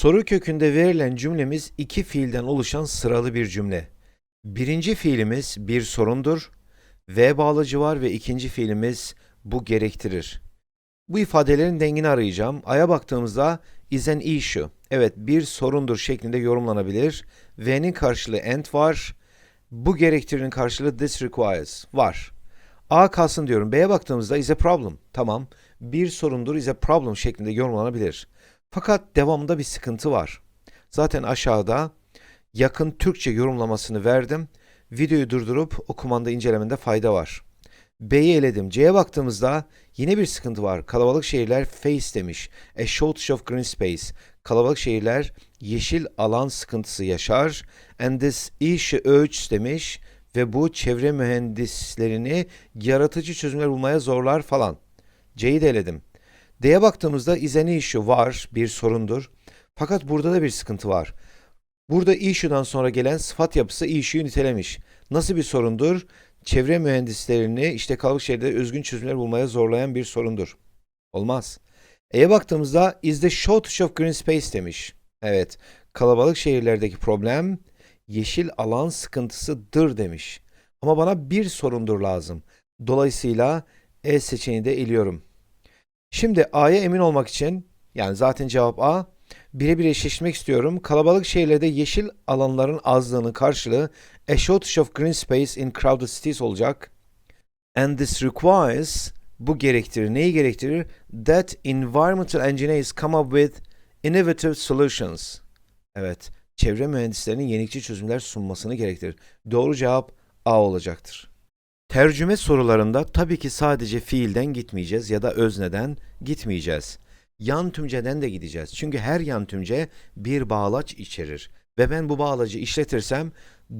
Soru kökünde verilen cümlemiz iki fiilden oluşan sıralı bir cümle. Birinci fiilimiz bir sorundur, V bağlacı var ve ikinci fiilimiz bu gerektirir. Bu ifadelerin dengini arayacağım. A'ya baktığımızda is an issue. Evet bir sorundur şeklinde yorumlanabilir. V'nin karşılığı and var. Bu gerektirinin karşılığı this requires var. A kalsın diyorum. B'ye baktığımızda is a problem. Tamam. Bir sorundur is a problem şeklinde yorumlanabilir. Fakat devamında bir sıkıntı var. Zaten aşağıda yakın Türkçe yorumlamasını verdim. Videoyu durdurup okumanda incelemende fayda var. B'yi eledim. C'ye baktığımızda yine bir sıkıntı var. Kalabalık şehirler face demiş. A shortage of green space. Kalabalık şehirler yeşil alan sıkıntısı yaşar. And this issue urges demiş ve bu çevre mühendislerini yaratıcı çözümler bulmaya zorlar falan. C'yi de eledim. D'ye baktığımızda an issue var, bir sorundur. Fakat burada da bir sıkıntı var. Burada issue'dan sonra gelen sıfat yapısı issue'yu nitelemiş. Nasıl bir sorundur? Çevre mühendislerini işte kalabalık şehirde özgün çözümler bulmaya zorlayan bir sorundur. Olmaz. E'ye baktığımızda is the shortage of green space demiş. Evet, kalabalık şehirlerdeki problem yeşil alan sıkıntısıdır demiş. Ama bana bir sorundur lazım. Dolayısıyla E seçeneğini de eliyorum. Şimdi A'ya emin olmak için yani zaten cevap A birebir eşleşmek istiyorum. Kalabalık şehirlerde yeşil alanların azlığının karşılığı a shortage of green space in crowded cities olacak. And this requires bu gerektirir. Neyi gerektirir? That environmental engineers come up with innovative solutions. Evet, çevre mühendislerinin yenilikçi çözümler sunmasını gerektirir. Doğru cevap A olacaktır. Tercüme sorularında tabii ki sadece fiilden gitmeyeceğiz ya da özneden gitmeyeceğiz. Yan tümceden de gideceğiz. Çünkü her yan tümce bir bağlaç içerir. Ve ben bu bağlacı işletirsem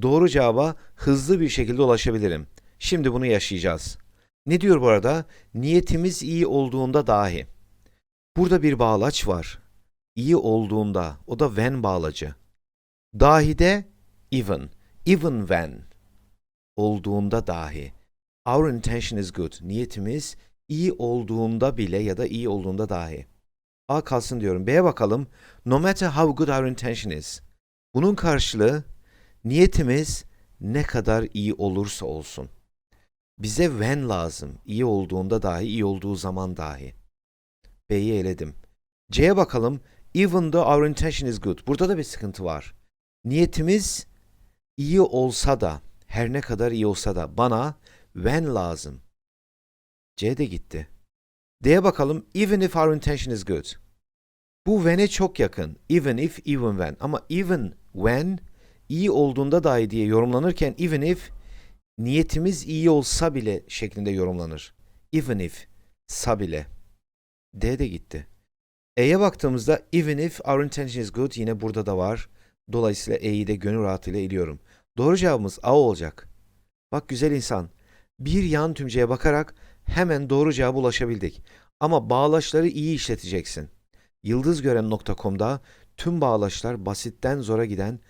doğru cevaba hızlı bir şekilde ulaşabilirim. Şimdi bunu yaşayacağız. Ne diyor bu arada? Niyetimiz iyi olduğunda dahi. Burada bir bağlaç var. İyi olduğunda. O da when bağlacı. Dahi de even. Even when. Olduğunda dahi. Our intention is good. Niyetimiz iyi olduğunda bile ya da iyi olduğunda dahi. A kalsın diyorum. B'ye bakalım. No matter how good our intention is. Bunun karşılığı niyetimiz ne kadar iyi olursa olsun. Bize when lazım. İyi olduğunda dahi, iyi olduğu zaman dahi. B'yi eledim. C'ye bakalım. Even though our intention is good. Burada da bir sıkıntı var. Niyetimiz iyi olsa da, her ne kadar iyi olsa da bana when lazım. C de gitti. D'ye bakalım. Even if our intention is good. Bu when'e çok yakın. Even if, even when. Ama even when iyi olduğunda dahi diye yorumlanırken even if niyetimiz iyi olsa bile şeklinde yorumlanır. Even if, sa bile. D de gitti. E'ye baktığımızda even if our intention is good yine burada da var. Dolayısıyla E'yi de gönül rahatlığıyla eliyorum. Doğru cevabımız A olacak. Bak güzel insan. Bir yan tümceye bakarak hemen doğru cevaba ulaşabildik. Ama bağlaçları iyi işleteceksin. Yıldızgören.com'da tüm bağlaçlar basitten zora giden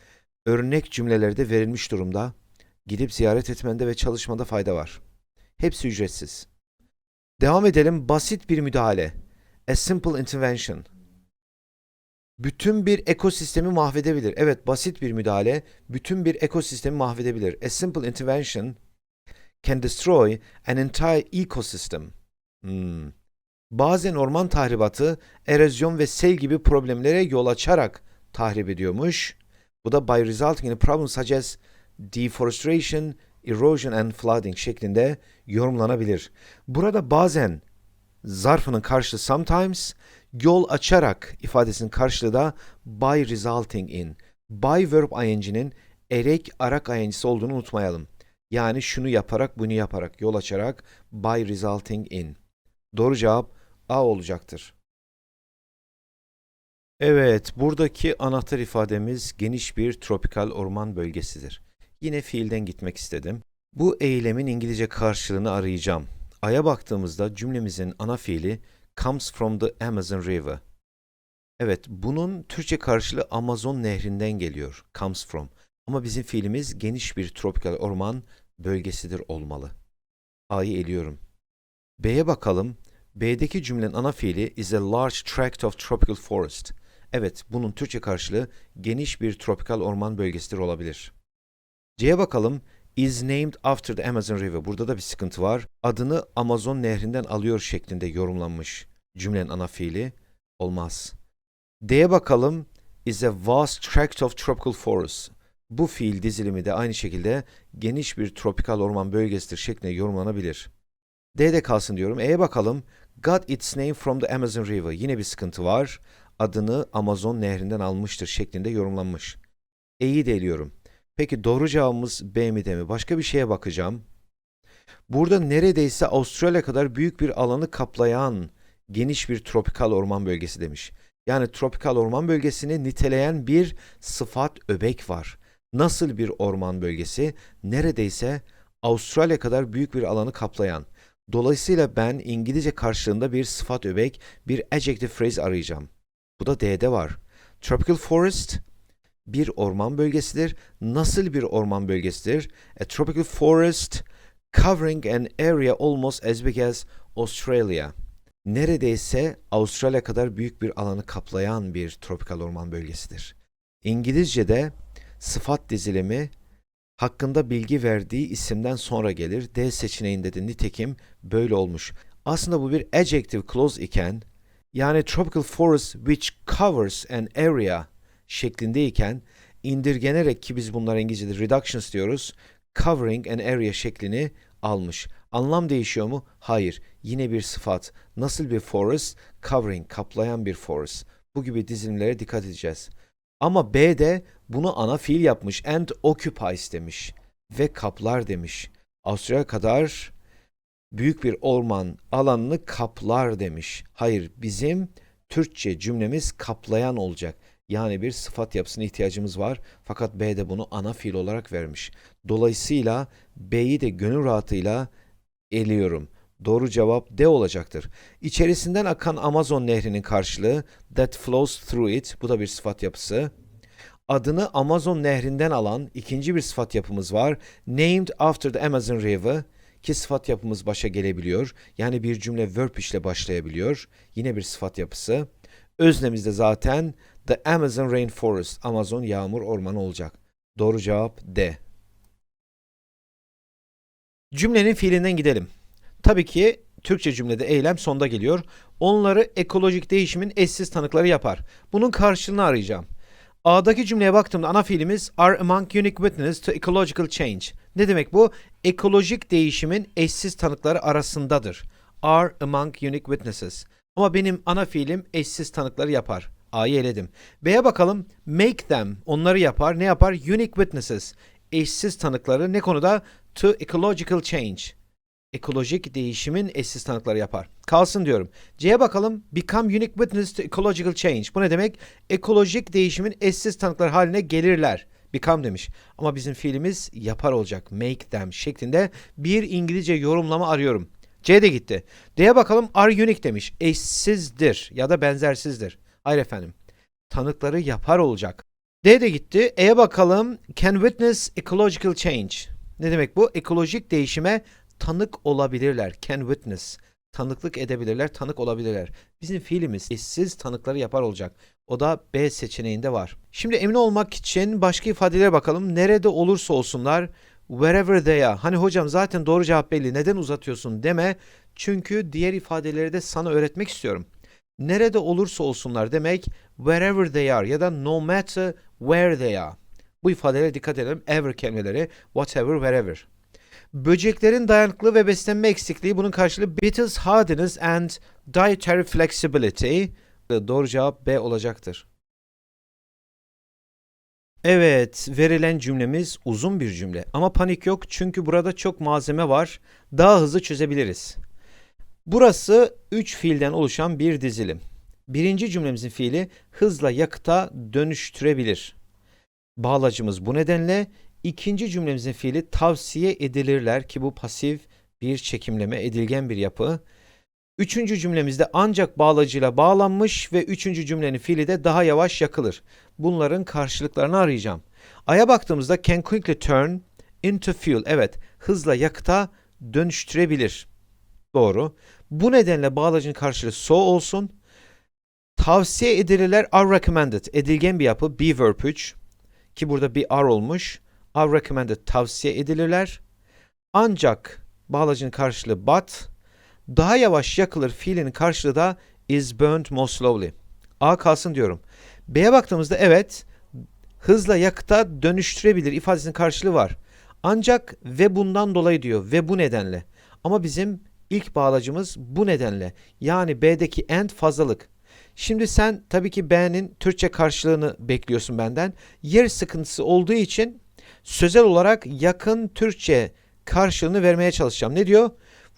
örnek cümlelerde verilmiş durumda. Gidip ziyaret etmende ve çalışmada fayda var. Hepsi ücretsiz. Devam edelim. Basit bir müdahale. A simple intervention. Bütün bir ekosistemi mahvedebilir. Evet, basit bir müdahale bütün bir ekosistemi mahvedebilir. A simple intervention can destroy an entire ecosystem. Hmm. Bazen orman tahribatı, erozyon ve sel gibi problemlere yol açarak tahrip ediyormuş. Bu da by resulting in a problem such as deforestation, erosion and flooding şeklinde yorumlanabilir. Burada bazen zarfının karşılığı sometimes, yol açarak ifadesinin karşılığı da by resulting in. By verb ing'nin erek arak ing'si olduğunu unutmayalım. Yani şunu yaparak, bunu yaparak, yol açarak by resulting in. Doğru cevap A olacaktır. Evet, buradaki anahtar ifademiz geniş bir tropikal orman bölgesidir. Yine fiilden gitmek istedim. Bu eylemin İngilizce karşılığını arayacağım. A'ya baktığımızda cümlemizin ana fiili comes from the Amazon River. Evet, bunun Türkçe karşılığı Amazon nehrinden geliyor. Comes from. Ama bizim fiilimiz geniş bir tropikal orman bölgesidir olmalı. A'yı eliyorum. B'ye bakalım. B'deki cümlenin ana fiili is a large tract of tropical forest. Evet, bunun Türkçe karşılığı geniş bir tropikal orman bölgesidir olabilir. C'ye bakalım. Is named after the Amazon River. Burada da bir sıkıntı var. Adını Amazon nehrinden alıyor şeklinde yorumlanmış. Cümlenin ana fiili olmaz. D'ye bakalım. Is a vast tract of tropical forest. Bu fiil dizilimi de aynı şekilde geniş bir tropikal orman bölgesidir şeklinde yorumlanabilir. D'de kalsın diyorum. E'ye bakalım. Got its name from the Amazon River. Yine bir sıkıntı var. Adını Amazon nehrinden almıştır şeklinde yorumlanmış. E'yi de eliyorum. Peki doğru cevabımız B mi de mi? Başka bir şeye bakacağım. Burada neredeyse Avustralya kadar büyük bir alanı kaplayan geniş bir tropikal orman bölgesi demiş. Yani tropikal orman bölgesini niteleyen bir sıfat öbek var. Nasıl bir orman bölgesi? Neredeyse Avustralya kadar büyük bir alanı kaplayan. Dolayısıyla ben İngilizce karşılığında bir sıfat öbek, bir adjective phrase arayacağım. Bu da D'de var. Tropical forest bir orman bölgesidir. Nasıl bir orman bölgesidir? A tropical forest covering an area almost as big as Australia. Neredeyse Avustralya kadar büyük bir alanı kaplayan bir tropikal orman bölgesidir. İngilizce'de sıfat dizilimi hakkında bilgi verdiği isimden sonra gelir. D seçeneğinde de nitekim böyle olmuş. Aslında bu bir adjective clause iken yani tropical forest which covers an area şeklindeyken indirgenerek ki biz bunlara İngilizce'de reductions diyoruz. Covering an area şeklini almış. Anlam değişiyor mu? Hayır. Yine bir sıfat. Nasıl bir forest? Covering, kaplayan bir forest. Bu gibi dizilimlere dikkat edeceğiz. Ama B'de bunu ana fiil yapmış. And occupies demiş. Ve kaplar demiş. Avustralya kadar büyük bir orman alanını kaplar demiş. Hayır, bizim Türkçe cümlemiz kaplayan olacak. Yani bir sıfat yapısına ihtiyacımız var. Fakat B de bunu ana fiil olarak vermiş. Dolayısıyla B'yi de gönül rahatıyla eliyorum. Doğru cevap D olacaktır. İçerisinden akan Amazon nehrinin karşılığı that flows through it. Bu da bir sıfat yapısı. Adını Amazon nehrinden alan ikinci bir sıfat yapımız var. Named after the Amazon River ki sıfat yapımız başa gelebiliyor. Yani bir cümle verb işle başlayabiliyor. Yine bir sıfat yapısı. Öznemizde zaten the Amazon Rainforest, Amazon yağmur ormanı olacak. Doğru cevap D. Cümlenin fiilinden gidelim. Tabii ki Türkçe cümlede eylem sonda geliyor. Onları ekolojik değişimin eşsiz tanıkları yapar. Bunun karşılığını arayacağım. A'daki cümleye baktığımda ana fiilimiz are among unique witness to ecological change. Ne demek bu? Ekolojik değişimin eşsiz tanıkları arasındadır. Are among unique witnesses. Ama benim ana fiilim eşsiz tanıkları yapar. A'yı eledim. B'ye bakalım. Make them. Onları yapar. Ne yapar? Unique witnesses. Eşsiz tanıkları ne konuda? To ecological change. Ekolojik değişimin eşsiz tanıkları yapar. Kalsın diyorum. C'ye bakalım. Become unique witness to ecological change. Bu ne demek? Ekolojik değişimin eşsiz tanıkları haline gelirler. Become demiş. Ama bizim fiilimiz yapar olacak. Make them şeklinde bir İngilizce yorumlama arıyorum. C de gitti. D'ye bakalım. Are unique demiş. Eşsizdir ya da benzersizdir. Hayır efendim. Tanıkları yapar olacak. D de gitti. E'ye bakalım. Can witness ecological change. Ne demek bu? Ekolojik değişime tanık olabilirler. Can witness. Tanıklık edebilirler, tanık olabilirler. Bizim fiilimiz eşsiz tanıkları yapar olacak. O da B seçeneğinde var. Şimdi emin olmak için başka ifadelere bakalım. Nerede olursa olsunlar wherever they are. Hani hocam zaten doğru cevap belli. Neden uzatıyorsun deme. Çünkü diğer ifadeleri de sana öğretmek istiyorum. Nerede olursa olsunlar demek wherever they are ya da no matter where they are. Bu ifadelere dikkat edelim. Ever kelimeleri whatever, wherever. Böceklerin dayanıklı ve beslenme eksikliği bunun karşılığı beetles hardiness and dietary flexibility. Doğru cevap B olacaktır. Evet, verilen cümlemiz uzun bir cümle ama panik yok çünkü burada çok malzeme var. Daha hızlı çözebiliriz. Burası 3 fiilden oluşan bir dizilim. Birinci cümlemizin fiili hızla yakıta dönüştürebilir. Bağlacımız bu nedenle ikinci cümlemizin fiili tavsiye edilirler ki bu pasif bir çekimleme, edilgen bir yapı. Üçüncü cümlemizde ancak bağlacıyla bağlanmış ve üçüncü cümlenin fiili de daha yavaş yakılır. Bunların karşılıklarını arayacağım. A'ya baktığımızda can quickly turn into fuel. Evet, hızla yakıta dönüştürebilir. Doğru. Bu nedenle bağlacın karşılığı so olsun. Tavsiye edilirler are recommended. Edilgen bir yapı. Be verb 3. Ki burada bir are olmuş. Are recommended tavsiye edilirler. Ancak bağlacın karşılığı but. Daha yavaş yakılır fiilinin karşılığı da is burned more slowly. A kalsın diyorum. B'ye baktığımızda evet hızla yakıta dönüştürebilir ifadesinin karşılığı var. Ancak ve bundan dolayı diyor ve bu nedenle. Ama bizim ilk bağlacımız bu nedenle. Yani B'deki and fazlalık. Şimdi sen tabii ki B'nin Türkçe karşılığını bekliyorsun benden. Yer sıkıntısı olduğu için sözel olarak yakın Türkçe karşılığını vermeye çalışacağım. Ne diyor?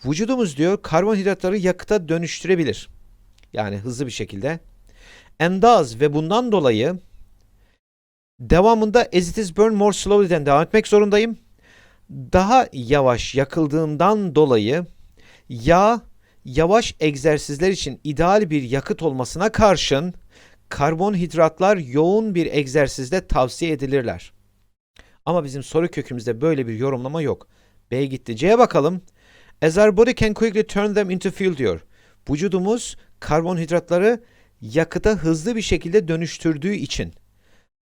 Vücudumuz diyor karbonhidratları yakıta dönüştürebilir. Yani hızlı bir şekilde. Does ve bundan dolayı devamında as it is burned more slowly'den devam etmek zorundayım. Daha yavaş yakıldığından dolayı yağ yavaş egzersizler için ideal bir yakıt olmasına karşın karbonhidratlar yoğun bir egzersizde tavsiye edilirler. Ama bizim soru kökümüzde böyle bir yorumlama yok. B gitti. C'ye bakalım. As our body can quickly turn them into fuel diyor. Vücudumuz karbonhidratları yakıta hızlı bir şekilde dönüştürdüğü için.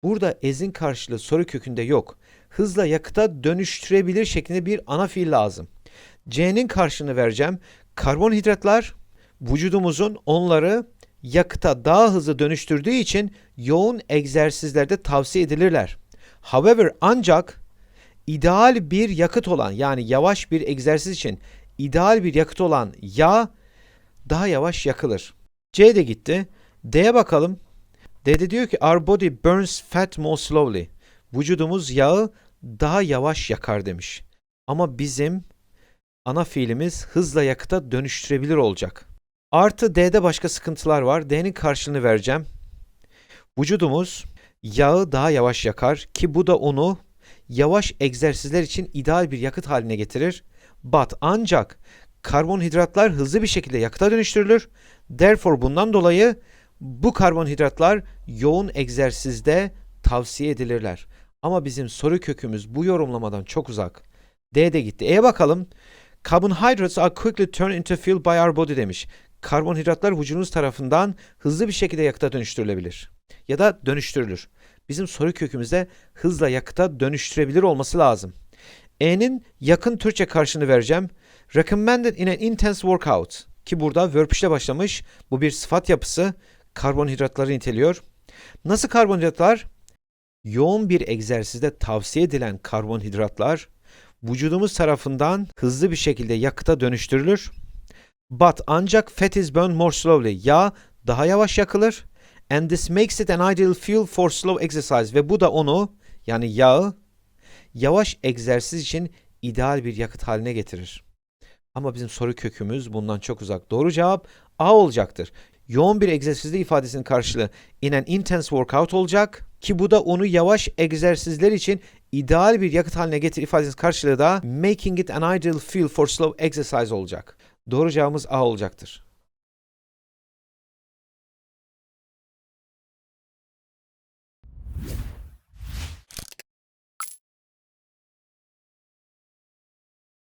Burada ezin karşılığı soru kökünde yok. Hızla yakıta dönüştürebilir şeklinde bir ana fiil lazım. C'nin karşılığını vereceğim. Karbonhidratlar vücudumuzun onları yakıta daha hızlı dönüştürdüğü için yoğun egzersizlerde tavsiye edilirler. However ancak ideal bir yakıt olan yani yavaş bir egzersiz için ideal bir yakıt olan yağ daha yavaş yakılır. C de gitti. D'ye bakalım. D'de diyor ki our body burns fat more slowly. Vücudumuz yağı daha yavaş yakar demiş. Ama bizim ana fiilimiz hızla yakıta dönüştürebilir olacak. Artı D'de başka sıkıntılar var. D'nin karşılığını vereceğim. Vücudumuz yağı daha yavaş yakar ki bu da onu yavaş egzersizler için ideal bir yakıt haline getirir. But ancak karbonhidratlar hızlı bir şekilde yakıta dönüştürülür. Therefore bundan dolayı bu karbonhidratlar yoğun egzersizde tavsiye edilirler. Ama bizim soru kökümüz bu yorumlamadan çok uzak. D'de gitti. E'ye bakalım. Carbohydrates are quickly turned into fuel by our body demiş. Karbonhidratlar vücudumuz tarafından hızlı bir şekilde yakıta dönüştürülebilir. Ya da dönüştürülür. Bizim soru kökümüzde hızla yakıta dönüştürebilir olması lazım. E'nin yakın Türkçe karşını vereceğim. Recommended in an intense workout. Ki burada verb ile başlamış. Bu bir sıfat yapısı. Karbonhidratları niteliyor. Nasıl karbonhidratlar? Yoğun bir egzersizde tavsiye edilen karbonhidratlar vücudumuz tarafından hızlı bir şekilde yakıta dönüştürülür. But ancak fat is burned more slowly. Yağ daha yavaş yakılır. And this makes it an ideal fuel for slow exercise. Ve bu da onu yani yağı yavaş egzersiz için ideal bir yakıt haline getirir. Ama bizim soru kökümüz bundan çok uzak. Doğru cevap A olacaktır. Yoğun bir egzersizde ifadesinin karşılığı in an intense workout olacak ki bu da onu yavaş egzersizler için ideal bir yakıt haline getir ifadesinin karşılığı da making it an ideal fuel for slow exercise olacak. Doğru cevabımız A olacaktır.